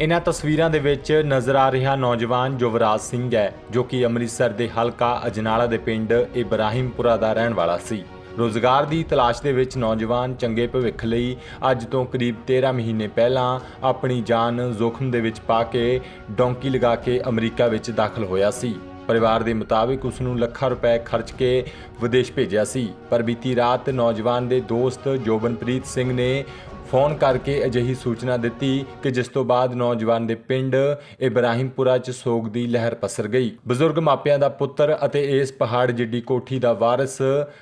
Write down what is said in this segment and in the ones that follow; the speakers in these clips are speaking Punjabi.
ਇਹਨਾਂ ਤਸਵੀਰਾਂ ਦੇ ਵਿੱਚ ਨਜ਼ਰ ਆ ਰਿਹਾ ਨੌਜਵਾਨ ਯੁਵਰਾਜ ਸਿੰਘ ਹੈ, ਜੋ ਕਿ ਅੰਮ੍ਰਿਤਸਰ ਦੇ ਹਲਕਾ ਅਜਨਾਲਾ ਦੇ ਪਿੰਡ ਇਬਰਾਹਿਮਪੁਰਾ ਦਾ ਰਹਿਣ ਵਾਲਾ ਸੀ। ਰੋਜ਼ਗਾਰ ਦੀ ਤਲਾਸ਼ ਦੇ ਵਿੱਚ ਨੌਜਵਾਨ ਚੰਗੇ ਭਵਿੱਖ ਲਈ ਅੱਜ ਤੋਂ ਕਰੀਬ 13 ਮਹੀਨੇ ਪਹਿਲਾਂ ਆਪਣੀ ਜਾਨ ਜ਼ੋਖਮ ਦੇ ਵਿੱਚ ਪਾ ਕੇ ਡੌਂਕੀ ਲਗਾ ਕੇ ਅਮਰੀਕਾ ਵਿੱਚ ਦਾਖਲ ਹੋਇਆ ਸੀ। ਪਰਿਵਾਰ ਦੇ ਮੁਤਾਬਿਕ ਉਸ ਨੂੰ ਲੱਖਾਂ ਰੁਪਏ ਖਰਚ ਕੇ ਵਿਦੇਸ਼ ਭੇਜਿਆ ਸੀ। ਪਰ ਬੀਤੀ ਰਾਤ ਨੌਜਵਾਨ ਦੇ ਦੋਸਤ ਜੋਬਨਪ੍ਰੀਤ ਸਿੰਘ ਨੇ ਫੋਨ ਕਰਕੇ ਅਜਿਹੀ ਸੂਚਨਾ ਦਿੱਤੀ ਕਿ ਜਿਸ ਤੋਂ ਬਾਅਦ ਨੌਜਵਾਨ ਦੇ ਪਿੰਡ ਇਬਰਾਹਿਮਪੁਰਾ 'ਚ ਸੋਗ ਦੀ ਲਹਿਰ ਪਸਰ ਗਈ। ਬਜ਼ੁਰਗ ਮਾਪਿਆਂ ਦਾ ਪੁੱਤਰ ਅਤੇ ਇਸ ਪਹਾੜ ਜਿੱਡੀ ਕੋਠੀ ਦਾ ਵਾਰਿਸ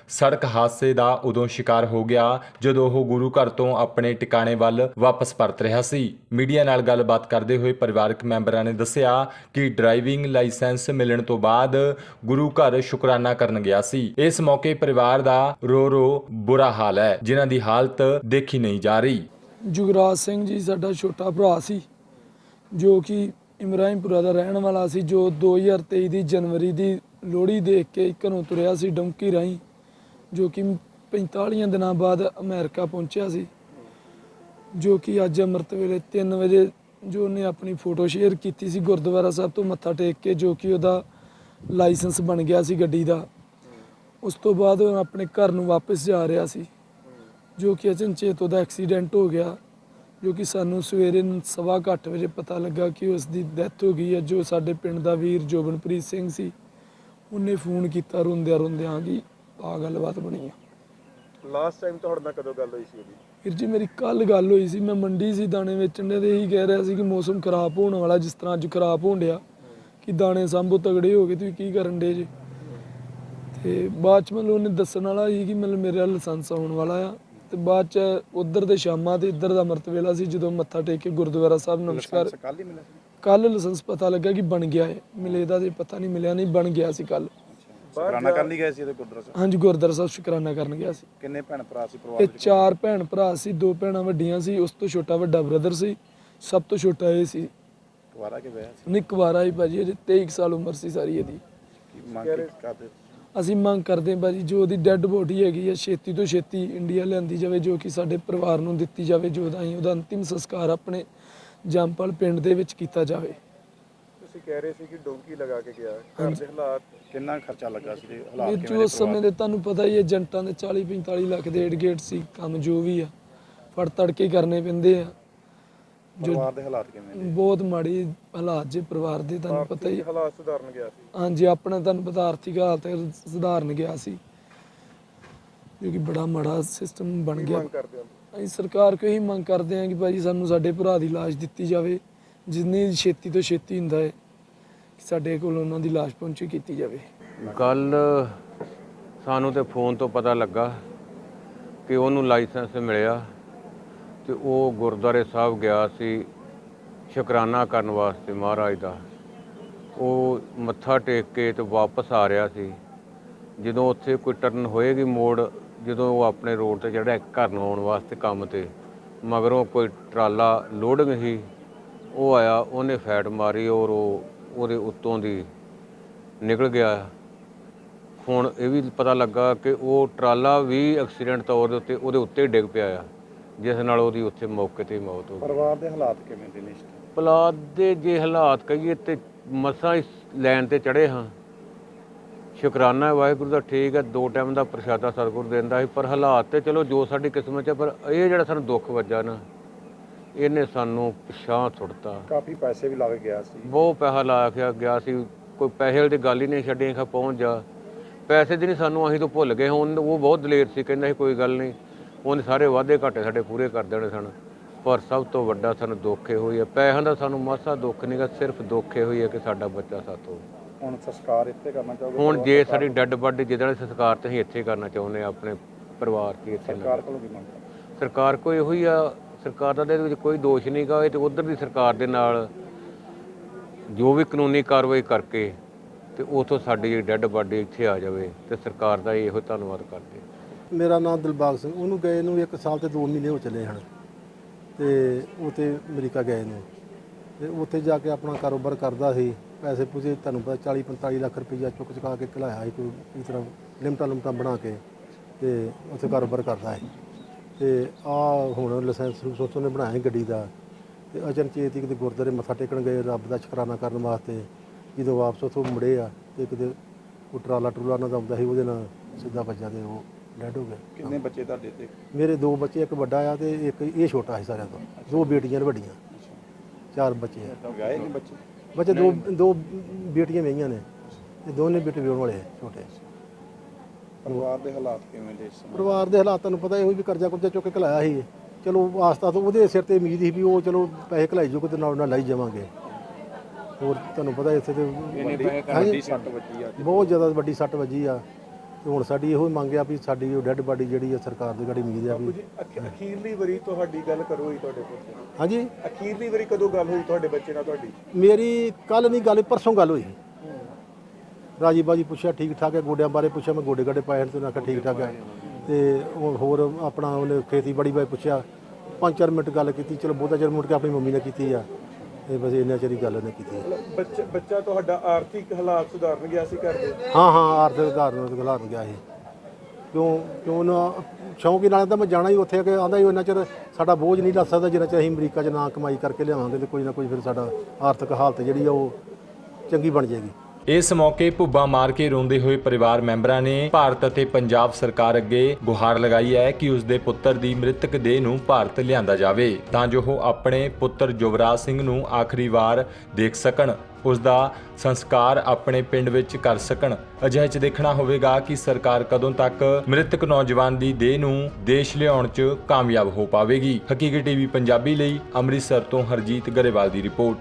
ਸੜਕ ਹਾਦਸੇ ਦਾ ਉਦੋਂ ਸ਼ਿਕਾਰ ਹੋ ਗਿਆ ਜਦੋਂ ਉਹ ਗੁਰੂ ਘਰ ਤੋਂ ਆਪਣੇ ਟਿਕਾਣੇ ਵੱਲ ਵਾਪਸ ਪਰਤ ਰਿਹਾ ਸੀ। ਮੀਡੀਆ ਨਾਲ ਗੱਲਬਾਤ ਕਰਦੇ ਹੋਏ ਪਰਿਵਾਰਕ ਮੈਂਬਰਾਂ ਨੇ ਦੱਸਿਆ ਕਿ ਡਰਾਈਵਿੰਗ ਲਾਇਸੈਂਸ ਮਿਲਣ ਤੋਂ ਬਾਅਦ ਗੁਰੂ ਘਰ ਸ਼ੁਕਰਾਨਾ ਕਰਨ ਗਿਆ ਸੀ। ਇਸ ਮੌਕੇ ਪਰਿਵਾਰ ਦਾ ਰੋ ਰੋ ਬੁਰਾ ਹਾਲ ਹੈ, ਜਿਨ੍ਹਾਂ ਦੀ ਹਾਲਤ ਦੇਖੀ ਨਹੀਂ ਜਾ ਰਹੀ। ਜੁਗਰਾਜ ਸਿੰਘ ਜੀ ਸਾਡਾ ਛੋਟਾ ਭਰਾ ਸੀ, ਜੋ ਕਿ ਇਮਰਾਹਿਮਪੁਰਾ ਦਾ ਰਹਿਣ ਵਾਲਾ ਸੀ, ਜੋ 2023 ਦੀ ਜਨਵਰੀ ਦੀ ਲੋਹੜੀ ਦੇਖ ਕੇ ਘਰੋਂ ਤੁਰਿਆ ਸੀ ਡੰਕੀ ਰਾਹੀਂ, ਜੋ ਕਿ 45 ਦਿਨਾਂ ਬਾਅਦ ਅਮਰੀਕਾ ਪਹੁੰਚਿਆ ਸੀ, ਜੋ ਕਿ ਅੱਜ ਅੰਮ੍ਰਿਤ ਵੇਲੇ 3 ਵਜੇ ਜੋ ਉਹਨੇ ਆਪਣੀ ਫੋਟੋ ਸ਼ੇਅਰ ਕੀਤੀ ਸੀ ਗੁਰਦੁਆਰਾ ਸਾਹਿਬ ਤੋਂ ਮੱਥਾ ਟੇਕ ਕੇ, ਜੋ ਕਿ ਉਹਦਾ ਲਾਇਸੈਂਸ ਬਣ ਗਿਆ ਸੀ ਗੱਡੀ ਦਾ, ਉਸ ਤੋਂ ਬਾਅਦ ਉਹ ਆਪਣੇ ਘਰ ਨੂੰ ਵਾਪਸ ਜਾ ਰਿਹਾ ਸੀ। ਜੋ ਕਿ ਅਚਨਚੇਤ ਉਹਦਾ ਐਕਸੀਡੈਂਟ ਹੋ ਗਿਆ ਜੋ ਕਿ ਸਾਨੂੰ ਸਵੇਰੇ ਸਵਾ ਕੁ ਅੱਠ ਵਜੇ ਪਤਾ ਲੱਗਾ ਕਿ ਉਸ ਦੀ ਡੈਥ ਹੋ ਗਈ ਹੈ ਜੋ ਸਾਡੇ ਪਿੰਡ ਦਾ ਵੀਰ ਜੋਬਨਪ੍ਰੀਤ ਸਿੰਘ ਸੀ ਉਹਨੇ ਫੋਨ ਕੀਤਾ ਰੋਂਦਿਆਂ ਰੋਂਦਿਆਂ ਕਿ ਆ ਗੱਲਬਾਤ ਬਣੀ ਆ। ਲਾਸਟ ਟਾਈਮ ਤੁਹਾਡੇ ਨਾਲ ਕਦੋਂ ਗੱਲ ਹੋਈ ਸੀ ਉਹਦੀ? ਵੀਰ ਜੀ ਮੇਰੀ ਕੱਲ ਗੱਲ ਹੋਈ ਸੀ ਮੈਂ ਮੰਡੀ ਸੀ ਦਾਣੇ ਵੇਚਣ ਦੇ ਤੇ ਇਹੀ ਕਹਿ ਰਿਹਾ ਸੀ ਕਿ ਮੌਸਮ ਖਰਾਬ ਹੋਣ ਵਾਲਾ ਜਿਸ ਤਰ੍ਹਾਂ ਅੱਜ ਖਰਾਬ ਹੋਣ ਡਿਆ ਕਿ ਦਾਣੇ ਸੰਭੋ ਤਗੜੇ ਹੋ ਗਏ ਤੁਸੀਂ ਕੀ ਕਰਨ ਡੇ ਜੇ? ਤੇ ਬਾਅਦ ਚ ਮੈਨੂੰ ਉਹਨੇ ਦੱਸਣ ਵਾਲਾ ਸੀ ਕਿ ਮਤਲਬ ਮੇਰੇ ਲਾਇਸੈਂਸ ਆਉਣ ਵਾਲਾ ਆ ਤੇ ਬਾਅਦ ਚ ਉਧਰ ਦੇ ਸ਼ਾਮਾਂ ਤੇ ਇੱਧਰ ਦਾ ਅੰਮ੍ਰਿਤ ਵੇਲਾ ਸੀ ਜਦੋਂ ਮੱਥਾ ਟੇਕ ਕੇ ਗੁਰਦੁਆਰਾ ਸਾਹਿਬ ਨਮਸਕਾਰ ਕੱਲ ਹੀ ਮਿਲਿਆ ਸੀ? ਕੱਲ ਲਾਇਸੈਂਸ ਪਤਾ ਲੱਗਾ ਕਿ ਬਣ ਗਿਆ ਹੈ ਮਿਲੇ ਦਾ ਤੇ ਪਤਾ ਨਹੀਂ ਮਿਲਿਆ ਨਹੀਂ ਬਣ ਗਿਆ ਸੀ ਕੱਲ ਸ਼ੁਕਰਾਨਾ ਕਰਨ ਲਈ ਗਏ ਸੀ ਇਹਦੇ ਗੁਰਦੁਆਰਾ ਸਾਹਿਬ? ਹਾਂਜੀ ਗੁਰਦੁਆਰਾ ਸਾਹਿਬ ਸ਼ੁਕਰਾਨਾ ਕਰਨ ਗਿਆ ਸੀ। ਕਿੰਨੇ ਭੈਣ ਭਰਾ ਸੀ ਪਰਿਵਾਰ ਇਹ ਵਿੱਚ? ਚਾਰ ਭੈਣ ਭਰਾ ਸੀ ਦੋ ਭੈਣਾਂ ਵੱਡੀਆਂ ਸੀ ਉਸ ਤੋਂ ਛੋਟਾ ਵੱਡਾ ਬ੍ਰਦਰ ਸੀ ਸਭ ਤੋਂ ਛੋਟਾ ਇਹ ਸੀ। ਦੁਆਰਾ ਕੇ ਵਿਆਹ ਸੀ? ਨਿੱਕ ਵਾਰਾ ਹੀ ਭਾਜੀ ਅਜੇ 23 ਕੁ ਸਾਲ ਉਮਰ ਸੀ ਸਾਰੀ ਇਹਦੀ। ਕੀ ਮੰਗ ਕੀ ਕਰਦੇ? ਅਸੀਂ ਮੰਗ ਕਰਦੇ ਹਾਂ ਭਾਜੀ ਜੋ ਉਹਦੀ ਡੈੱਡ ਬੋਡੀ ਹੈਗੀ ਹੈ ਛੇਤੀ ਤੋਂ ਛੇਤੀ ਇੰਡੀਆ ਲਿਆਂਦੀ ਜਾਵੇ ਜੋ ਕਿ ਸਾਡੇ ਪਰਿਵਾਰ ਨੂੰ ਦਿੱਤੀ ਜਾਵੇ ਜੋ ਦਾ ਅਸੀਂ ਉਹਦਾ ਅੰਤਿਮ ਸੰਸਕਾਰ ਆਪਣੇ ਜੰਪਲ ਪਿੰਡ ਦੇ ਵਿੱਚ ਕੀਤਾ ਜਾਵੇ। ਤੁਸੀਂ ਕਹਿ ਰਹੇ ਸੀ ਕਿ ਡੋਂਕੀ ਲਗਾ ਕੇ ਗਿਆ। ਘਰ ਦੇ ਹਾਲਾਤ ਕਿੰਨਾ ਖਰਚਾ ਲੱਗਾ ਸੀ ਤੇ ਹਾਲਾਤ ਕਿਵੇਂ ਜੋ ਉਸ ਸਮੇਂ ਦੇ ਤੁਹਾਨੂੰ ਪਤਾ ਹੀ ਹੈ ਏਜੰਟਾਂ ਦੇ 40 45 ਲੱਖ ਦੇ ਏਡ ਗੇਟ ਸੀ ਕੰਮ ਜੋ ਵੀ ਆ ਫੜ ਤੜਕੇ ਕਰਨੇ ਪੈਂਦੇ ਆ। ਜੋ ਪਰਿਵਾਰ ਦੇ ਹਾਲਾਤ ਕਿਵੇਂ ਨੇ? ਬਹੁਤ ਮਾੜੀ ਹਾਲਾਤ ਜੇ ਪਰਿਵਾਰ ਦੇ ਤੁਹਾਨੂੰ ਪਤਾ ਹੀ ਹਾਲਾਤ ਸੁਧਾਰਨ ਗਿਆ ਸੀ। ਹਾਂਜੀ ਆਪਣਾ ਤੁਹਾਨੂੰ ਪਤਾ ਆਰਥਿਕ ਹਾਲਤ ਸੁਧਾਰਨ ਗਿਆ ਸੀ। ਜੋ ਕਿ ਬੜਾ ਮਾੜਾ ਸਿਸਟਮ ਬਣ ਕੀ ਗਿਆ। ਮੰਗ ਕਰਦੇ ਹੋ? ਅਸੀਂ ਸਰਕਾਰ ਕੋਲ ਇਹੀ ਮੰਗ ਕਰਦੇ ਹਾਂ ਕਿ ਭਾਜੀ ਸਾਨੂੰ ਸਾਡੇ ਭਰਾ ਦੀ ਲਾਸ਼ ਦਿੱਤੀ ਜਾਵੇ ਜਿੰਨੀ ਛੇਤੀ ਤੋਂ ਛੇਤੀ ਹੁੰਦਾ ਹੈ ਕਿ ਸਾਡੇ ਕੋਲ ਉਹਨਾਂ ਦੀ ਲਾਸ਼ ਪਹੁੰਚੀ ਕੀਤੀ ਜਾਵੇ। ਕੱਲ ਸਾਨੂੰ ਤੇ ਫੋਨ ਤੋਂ ਪਤਾ ਲੱਗਾ ਕਿ ਉਹਨੂੰ ਲਾਇਸੈਂਸ ਮਿਲਿਆ। ਤੇ ਉਹ ਗੁਰਦੁਆਰੇ ਸਾਹਿਬ ਗਿਆ ਸੀ ਸ਼ੁਕਰਾਨਾ ਕਰਨ ਵਾਸਤੇ ਮਹਾਰਾਜ ਦਾ। ਉਹ ਮੱਥਾ ਟੇਕ ਕੇ ਤੇ ਵਾਪਸ ਆ ਰਿਹਾ ਸੀ। ਜਦੋਂ ਉੱਥੇ ਕੋਈ ਟਰਨ ਹੋਏਗੀ ਮੋੜ, ਜਦੋਂ ਉਹ ਆਪਣੇ ਰੋਡ ਤੇ ਜਿਹੜਾ ਘਰ ਨੂੰ ਆਉਣ ਵਾਸਤੇ ਕੰਮ ਤੇ, ਮਗਰੋਂ ਕੋਈ ਟਰਾਲਾ ਲੋਡਿੰਗ ਸੀ ਉਹ ਆਇਆ, ਉਹਨੇ ਫੈਟ ਮਾਰੀ ਔਰ ਉਹ ਉਹਦੇ ਉੱਤੋਂ ਦੀ ਨਿਕਲ ਗਿਆ। ਹੁਣ ਇਹ ਵੀ ਪਤਾ ਲੱਗਾ ਕਿ ਉਹ ਟਰਾਲਾ ਵੀ ਐਕਸੀਡੈਂਟ ਤੌਰ ਦੇ ਉੱਤੇ ਉਹਦੇ ਉੱਤੇ ਡਿੱਗ ਪਿਆ ਆ। ਜਿਸ ਨਾਲ ਉਹਦੀ ਉੱਥੇ ਮੌਕੇ ਤੇ ਹੀ ਮੌਤ ਹੋ ਗਈ। ਪਰਿਵਾਰ ਦੇ ਹਾਲਾਤ ਕਿਵੇਂ ਦੇ ਨੇ ਇਸ time? ਪਲਾਦ ਦੇ ਜੇ ਹਾਲਾਤ ਕਹੀਏ ਤੇ ਮਸਾਂ ਇਸ ਲੈਣ ਤੇ ਚੜੇ ਹਾਂ। ਸ਼ੁਕਰਾਨਾ ਹੈ ਵਾਹਿਗੁਰੂ ਦਾ ਠੀਕ ਹੈ ਦੋ ਟਾਈਮ ਦਾ ਪ੍ਰਸ਼ਾਦਾ ਸਤਿਗੁਰੂ ਦਿੰਦਾ ਸੀ ਪਰ ਹਾਲਾਤ ਤੇ ਚਲੋ ਜੋ ਸਾਡੀ ਕਿਸਮਤ 'ਚ ਹੈ, ਪਰ ਇਹ ਜਿਹੜਾ ਸਾਨੂੰ ਦੁੱਖ ਵੱਜਾ ਨਾ ਇਹਨੇ ਸਾਨੂੰ ਪਿਛਾਂ ਛੁੱਟਤਾ ਕਾਫੀ ਪੈਸੇ ਵੀ ਲੱਗ ਗਿਆ ਸੀ। ਬਹੁਤ ਪੈਸਾ ਲਾ ਕੇ ਗਿਆ ਸੀ ਕੋਈ ਪੈਸੇ ਵਾਲੀ ਗੱਲ ਹੀ ਨਹੀਂ ਛੱਡੀ ਖਾ ਪਹੁੰਚ ਜਾ। ਪੈਸੇ ਦੀ ਨਹੀਂ ਸਾਨੂੰ ਅਸੀਂ ਤੋਂ ਭੁੱਲ ਗਏ ਹੁਣ ਉਹ ਬਹੁਤ ਦਲੇਰ ਸੀ ਕਹਿੰਦਾ ਸੀ ਕੋਈ ਗੱਲ ਨਹੀਂ। ਉਹਨੇ ਸਾਰੇ ਵਾਅਦੇ ਘਾਟੇ ਸਾਡੇ ਪੂਰੇ ਕਰ ਦੇਣੇ ਸਨ। ਪਰ ਸਭ ਤੋਂ ਵੱਡਾ ਸਾਨੂੰ ਦੁੱਖ ਇਹ ਹੋਈ ਹੈ। ਪੈਸਿਆਂ ਦਾ ਸਾਨੂੰ ਮਾਸਾ ਦੁੱਖ ਨਹੀਂਗਾ ਸਿਰਫ ਦੁੱਖ ਇਹ ਹੋਈ ਹੈ ਕਿ ਸਾਡਾ ਬੱਚਾ ਸਾਥੋਂ ਹੁਣ ਸੰਸਕਾਰ ਇੱਥੇ ਕਰਨਾ ਚਾਹੋਗੇ? ਹੁਣ ਜੇ ਸਾਡੀ ਡੈੱਡ ਬਾਡੀ ਜਿਹਦੇ ਸੰਸਕਾਰ ਤੇ ਅਸੀਂ ਇੱਥੇ ਕਰਨਾ ਚਾਹੁੰਦੇ ਆਪਣੇ ਪਰਿਵਾਰ ਕੀ ਇੱਥੇ ਸਰਕਾਰ ਕੋਲੋਂ ਕੀ ਮੰਗ? ਸਰਕਾਰ ਕੋਈ ਇਹੋ ਹੀ ਆ ਸਰਕਾਰ ਦਾ ਇਹਦੇ ਵਿੱਚ ਕੋਈ ਦੋਸ਼ ਨਹੀਂਗਾ ਇਹ ਤੇ ਉਧਰ ਦੀ ਸਰਕਾਰ ਦੇ ਨਾਲ ਜੋ ਵੀ ਕਾਨੂੰਨੀ ਕਾਰਵਾਈ ਕਰਕੇ ਤੇ ਉਥੋਂ ਸਾਡੀ ਡੈੱਡ ਬਾਡੀ ਇੱਥੇ ਆ ਜਾਵੇ ਤੇ ਸਰਕਾਰ ਦਾ ਇਹੋ ਧੰਨਵਾਦ ਕਰਦੇ। ਮੇਰਾ ਨਾਮ ਦਿਲਬਾਗ ਸਿੰਘ, ਉਹਨੂੰ ਗਏ ਨੂੰ 1 ਸਾਲ ਤੇ 2 ਮਹੀਨੇ ਹੋ ਚਲੇ ਹਨ। ਤੇ ਉਹ ਤੇ ਅਮਰੀਕਾ ਗਏ ਨੂੰ। ਤੇ ਉੱਥੇ ਜਾ ਕੇ ਆਪਣਾ ਕਾਰੋਬਾਰ ਕਰਦਾ ਸੀ। ਪੈਸੇ ਪੂਸੇ ਤੁਹਾਨੂੰ ਪਤਾ 40 45 ਲੱਖ ਰੁਪਈਆ ਚੁੱਕ ਚੁਕਾ ਕੇ ਘਲਾਇਆ ਸੀ ਕੋਈ ਇਸ ਤਰ੍ਹਾਂ ਲਿਮਟਾਂ ਲਿਮਟਾਂ ਬਣਾ ਕੇ ਤੇ ਉੱਥੇ ਕਾਰੋਬਾਰ ਕਰਦਾ ਸੀ। ਤੇ ਆ ਹੁਣ ਲਾਇਸੈਂਸ ਸੋਚੋ ਨੇ ਬਣਾਇਆ ਸੀ ਗੱਡੀ ਦਾ। ਤੇ ਅਚਨਚੇਤ ਹੀ ਕਿਤੇ ਗੁਰਦੁਆਰੇ ਮੱਥਾ ਟੇਕਣ ਗਏ, ਰੱਬ ਦਾ ਸ਼ੁਕਰਾਨਾ ਕਰਨ ਵਾਸਤੇ। ਜਦੋਂ ਵਾਪਸ ਉੱਥੋਂ ਮੁੜੇ ਆ ਤੇ ਕਿਤੇ ਉਹ ਟਰਾਲਾ ਟਰੂਲਾ ਨਾਲ ਦਾ ਆਉਂਦਾ ਸੀ, ਉਹਦੇ ਨਾਲ ਸਿੱਧਾ ਵੱਜਾ ਤੇ ਉਹ ਡੈਡ ਹੋ ਗਿਆ ਕਿੰਨੇ ਬੱਚੇ ਤੁਹਾਡੇ ਤੇ? ਮੇਰੇ ਦੋ ਬੱਚੇ ਇੱਕ ਵੱਡਾ ਆ ਤੇ ਇੱਕ ਇਹ ਛੋਟਾ ਸੀ ਸਾਰਿਆਂ ਤੋਂ। ਦੋ ਬੇਟੀਆਂ ਨੇ ਵੱਡੀਆਂ। ਚਾਰ ਬੱਚੇ ਆ। ਗਏ ਨੇ ਬੱਚੇ? ਬੱਚੇ ਦੋ ਦੋ ਬੇਟੀਆਂ ਵਹੀਆਂ ਨੇ ਤੇ ਦੋਨੇ ਬੇਟੇ ਵਿਆਹੁਣ ਵਾਲੇ ਆ, ਛੋਟੇ। ਪਰਿਵਾਰ ਦੇ ਹਾਲਾਤ ਕਿਵੇਂ ਦੇ ਇਸ ਸਮੇਂ? ਪਰਿਵਾਰ ਦੇ ਹਾਲਾਤਾਂ ਨੂੰ ਪਤਾ ਇਹੋ ਵੀ ਕਰਜ਼ਾ ਕੁਰਜ਼ਾ ਚੁੱਕ ਕੇ ਘਲਾਇਆ ਸੀ। ਚਲੋ ਆਸਤਾ ਤੋਂ ਉਹਦੇ ਸਿਰ ਤੇ ਉਮੀਦ ਸੀ ਵੀ ਉਹ ਚਲੋ ਪੈਸੇ ਘਲਾਈ ਜੋ ਤੇ ਨਾਲ ਨਾਲ ਲਾਈ ਜਾਵਾਂਗੇ। ਹੋਰ ਤੁਹਾਨੂੰ ਪਤਾ ਇੱਥੇ ਤੇ ਵੱਡੀ ਸੱਟ ਵੱਜੀ ਆ। ਬਹੁਤ ਜ਼ਿਆਦਾ ਵੱਡੀ ਸੱਟ ਵੱਜੀ ਆ। ਤੇ ਹੁਣ ਸਾਡੀ ਇਹੋ ਹੀ ਮੰਗ ਆ ਵੀ ਸਾਡੀ ਉਹ ਡੈੱਡ ਬਾਡੀ ਜਿਹੜੀ ਆ ਸਰਕਾਰ ਦੀ ਗਾੜੀ ਉਮੀਦ ਆ ਵੀ ਅਖ- ਅਖੀਰਲੀ ਵਾਰੀ ਤੁਹਾਡੀ ਗੱਲ ਕਰੋ ਹੀ ਤੁਹਾਡੇ ਕੋਲ। ਹਾਂਜੀ? ਅਖੀਰਲੀ ਵਾਰੀ ਕਦੋਂ ਗੱਲ ਹੋਈ ਤੁਹਾਡੇ ਬੱਚੇ ਨਾਲ ਤੁਹਾਡੀ? ਮੇਰੀ ਕੱਲ ਨਹੀਂ ਗੱਲ ਪਰਸੋਂ ਗੱਲ ਹੋਈ। ਰਾਜੀ ਬਾਜੀ ਪੁੱਛਿਆ ਠੀਕ ਠਾਕ ਹੈ? ਗੋਡਿਆਂ ਬਾਰੇ ਪੁੱਛਿਆ ਮੈਂ ਗੋਡੇ ਗਾਡੇ ਪਾਏ ਹਨ ਤੇ ਉਹਨਾਂ ਕਿਹਾ ਠੀਕ ਠਾਕ ਹੈ। ਤੇ ਉਹ ਹੋਰ ਆਪਣਾ ਉਹਨੇ ਖੇਤੀਬਾੜੀ ਬਾਰੇ ਪੁੱਛਿਆ। ਪੰਜ ਚਾਰ ਮਿੰਟ ਗੱਲ ਕੀਤੀ ਚਲੋ ਬਹੁਤਾ ਚਿਰ ਮੁੜ ਕੇ ਆਪਣੀ ਮੰਮੀ ਨੇ ਕੀਤੀ ਆ। ਤੇ ਬਸ ਇੰਨਾ ਚਿਰ ਹੀ ਗੱਲ ਨੇ ਕੀਤੀ ਬੱਚਾ ਬੱਚਾ ਤੁਹਾਡਾ ਆਰਥਿਕ ਹਾਲਾਤ ਸੁਧਾਰਨ ਗਿਆ ਸੀ ਘਰ ਦੇ? ਹਾਂ ਹਾਂ ਆਰਥਿਕ ਉਦਾਹਰਨ ਤੇ ਗਲਾਰਨ ਗਿਆ ਸੀ। ਕਿਉਂ ਕਿਉਂ ਨਾ ਸ਼ੌਂਕੀ ਨਾਲ ਤਾਂ ਮੈਂ ਜਾਣਾ ਹੀ ਉੱਥੇ ਕਿ ਆਂਦਾ ਹੀ ਉਹਨਾਂ ਚਿਰ ਸਾਡਾ ਬੋਝ ਨਹੀਂ ਲੱਗ ਸਕਦਾ ਜਿੰਨਾ ਚਿਰ ਅਸੀਂ ਅਮਰੀਕਾ 'ਚ ਨਾ ਕਮਾਈ ਕਰਕੇ ਲਿਆਵਾਂਗੇ ਤੇ ਕੋਈ ਨਾ ਕੋਈ ਫਿਰ ਸਾਡਾ ਆਰਥਿਕ ਹਾਲਤ ਜਿਹੜੀ ਆ ਉਹ ਚੰਗੀ ਬਣ ਜਾਏਗੀ। ਇਸ ਮੌਕੇ ਭੁੱਬਾ ਮਾਰ ਕੇ ਰੋਂਦੇ ਹੋਏ ਪਰਿਵਾਰ ਮੈਂਬਰਾਂ ਨੇ ਭਾਰਤ ਅਤੇ ਪੰਜਾਬ ਸਰਕਾਰ ਅੱਗੇ ਗੁਹਾਰ ਲਗਾਈ ਹੈ ਕਿ ਉਸ ਦੇ ਪੁੱਤਰ ਦੀ ਮ੍ਰਿਤਕ ਦੇਹ ਨੂੰ ਭਾਰਤ ਲਿਆਂਦਾ ਜਾਵੇ, ਤਾਂ ਜੋ ਉਹ ਆਪਣੇ ਪੁੱਤਰ ਯੁਵਰਾਜ ਸਿੰਘ ਨੂੰ ਆਖਰੀ ਵਾਰ ਦੇਖ ਸਕਣ ਉਸ ਦਾ ਸੰਸਕਾਰ ਆਪਣੇ ਪਿੰਡ ਵਿੱਚ ਕਰ ਸਕਣ। ਅਜਿਹੇ 'ਚ ਦੇਖਣਾ ਹੋਵੇਗਾ ਕਿ ਸਰਕਾਰ ਕਦੋਂ ਤੱਕ ਮ੍ਰਿਤਕ ਨੌਜਵਾਨ ਦੀ ਦੇਹ ਨੂੰ ਦੇਸ਼ ਲਿਆਉਣ 'ਚ ਕਾਮਯਾਬ ਹੋ ਪਾਵੇਗੀ। ਹਕੀਕੀ ਟੀਵੀ ਪੰਜਾਬੀ ਲਈ ਅੰਮ੍ਰਿਤਸਰ ਤੋਂ ਹਰਜੀਤ ਗਰੇਵਾਲ ਦੀ ਰਿਪੋਰਟ।